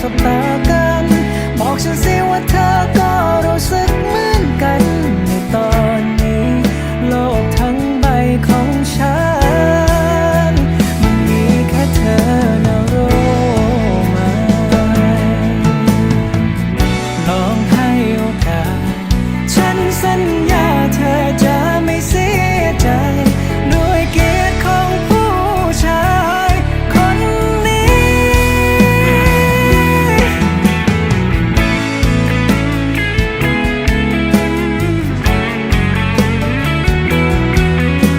สบตากัน บอกฉันสิว่าเธอก็รู้สึกเหมือนกัน ในตอนนี้ โลกทั้งใบของฉัน มันมีแค่เธอนะรู้ไหมลองให้โอกาส ฉันสัญ